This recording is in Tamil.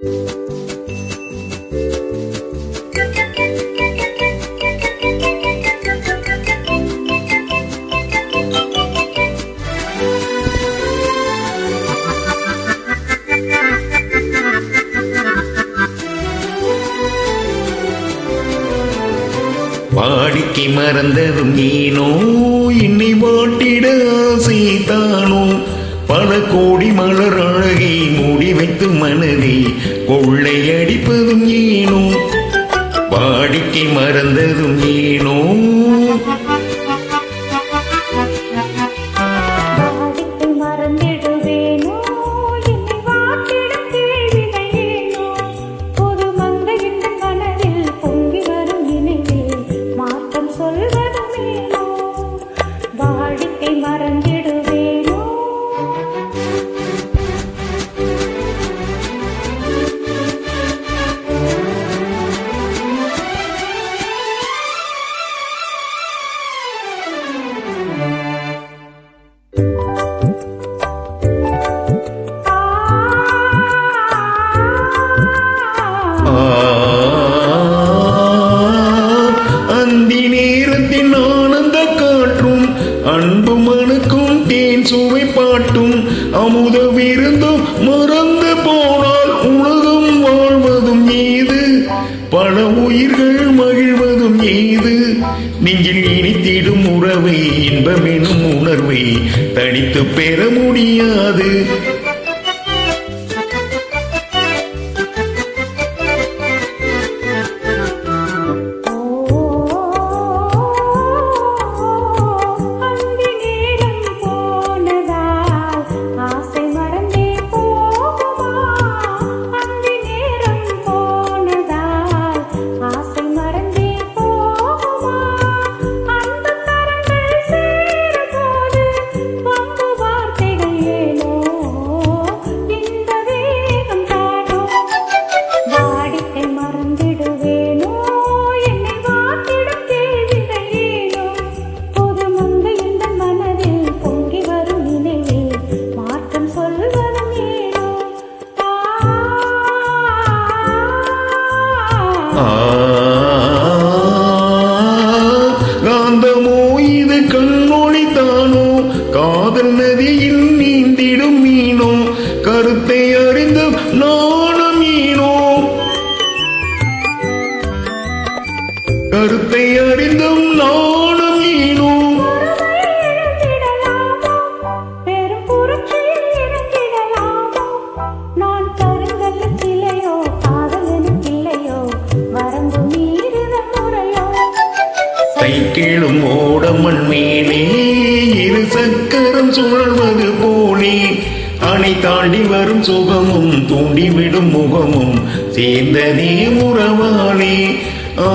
வாடிக்கை மறந்ததும் நீனோ என்னை வாட்டிட ஆசைத்தானோ பல கோடி மலர் அழகை மூடி வைத்து மனதை கொள்ளையடிப்பதும் ஏனோ? வாடிக்கை மறந்ததும் ஏனோ? தேன் சுவை பாட்டும் அமுத விருந்தும் மறந்து போனால் உலகம் வாழ்வதும் ஏது பல உயிர்கள் மகிழ்வதும் ஏது நெஞ்சில் இனித்திடும் உறவை இன்பமெனும் உணர்வை தனித்து பெற முடியாது. நீந்திடும் மீனோ கருத்தை அறிந்து நாணம் மீனோ கருத்தை அறிந்தும் நாணம் மீனோ சைக்கிளும் ஓடமண் மேலே சக்கரம் சுழல்வது போலே. அணை தாண்டி வரும் சுகமும் தூண்டிவிடும் முகமும் சேர்ந்ததே உறவாளே ஆ